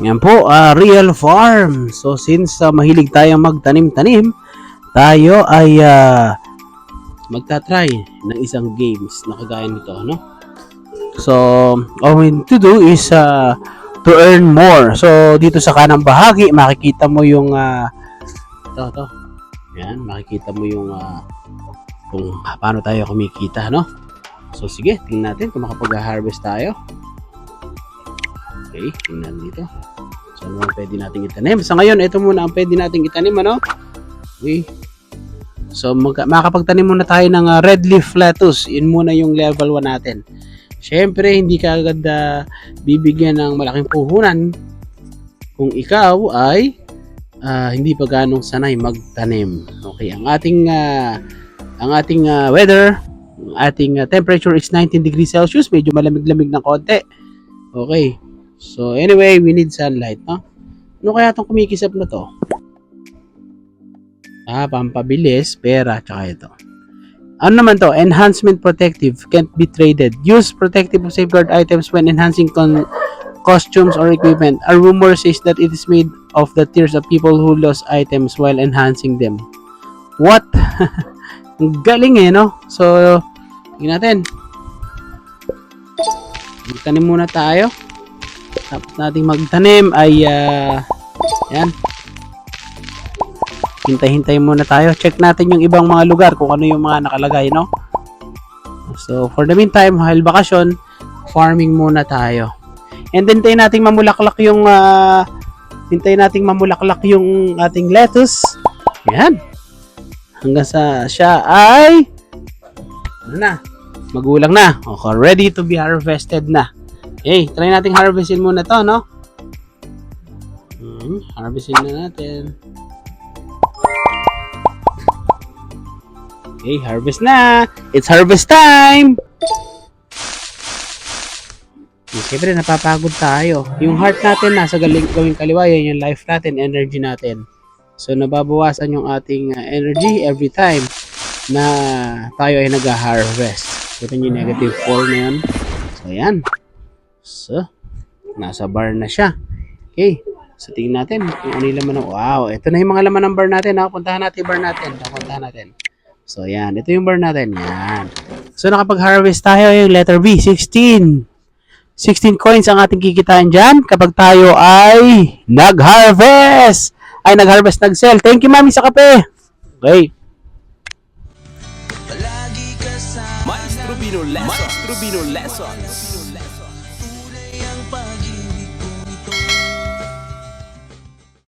Yan po, ah, real farm. So since ah, mahilig tayong magtanim-tanim, tayo ay ah, magta-try ng isang games na kagaya nito, no? So, all we need to do is uh, to earn more. So, dito sa kanang bahagi, makikita mo yung uh, ito, ito. Yan, makikita mo yung uh, kung paano tayo kumikita, no? So, sige, tingnan natin kung makapag-harvest tayo. Okay, tingnan dito. So, ano ang pwede nating itanim? Sa ngayon, ito muna ang pwede nating itanim, ano? Okay. So, mag- makakapagtanim muna tayo ng uh, red leaf lettuce. Yun muna yung level 1 natin. Siyempre, hindi ka agad ah, bibigyan ng malaking puhunan kung ikaw ay ah, hindi pa ganong sanay magtanim. Okay, ang ating ah, ang ating ah, weather, ang ating ah, temperature is 19 degrees Celsius, medyo malamig-lamig ng konti. Okay. So anyway, we need sunlight, no? Ano kaya itong kumikisap na to? Ah, pampabilis, pera, tsaka ito. Ano naman to? Enhancement protective can't be traded. Use protective safeguard items when enhancing con- costumes or equipment. A rumor says that it is made of the tears of people who lost items while enhancing them. What? Galing eh, no? So, tingnan natin. Magtanim muna tayo. Tapos nating magtanim ay, ah, yan. Hintay-hintay muna tayo. Check natin yung ibang mga lugar kung ano yung mga nakalagay, no? So, for the meantime, while bakasyon, farming muna tayo. And then, hintayin nating mamulaklak yung, ah, hintayin nating mamulaklak yung ating lettuce. Yan. Hanggang sa siya ay, ano na, magulang na. Okay, ready to be harvested na. Okay, try nating harvestin muna to, no? Hmm, harvestin na natin. Okay, harvest na! It's harvest time! Eh, Siyempre, napapagod tayo. Yung heart natin nasa galing, gawing kaliwa, yan yung life natin, energy natin. So, nababawasan yung ating uh, energy every time na tayo ay nag-harvest. Ito yung negative 4 na yun. So, yan. So, nasa bar na siya. Okay. So, tingnan natin kung ano yung laman ng... Wow, ito na yung mga laman ng bar natin. Ha? Puntahan natin yung bar natin. Puntahan natin. So, yan. Ito yung bar natin. Yan. So, nakapag-harvest tayo yung letter B, 16. 16 coins ang ating kikitain dyan kapag tayo ay nag-harvest. Ay, nag-harvest, nag-sell. Thank you, mami, sa kape. Okay. Maestro Bino Lessons. Maestro Bino Lessons.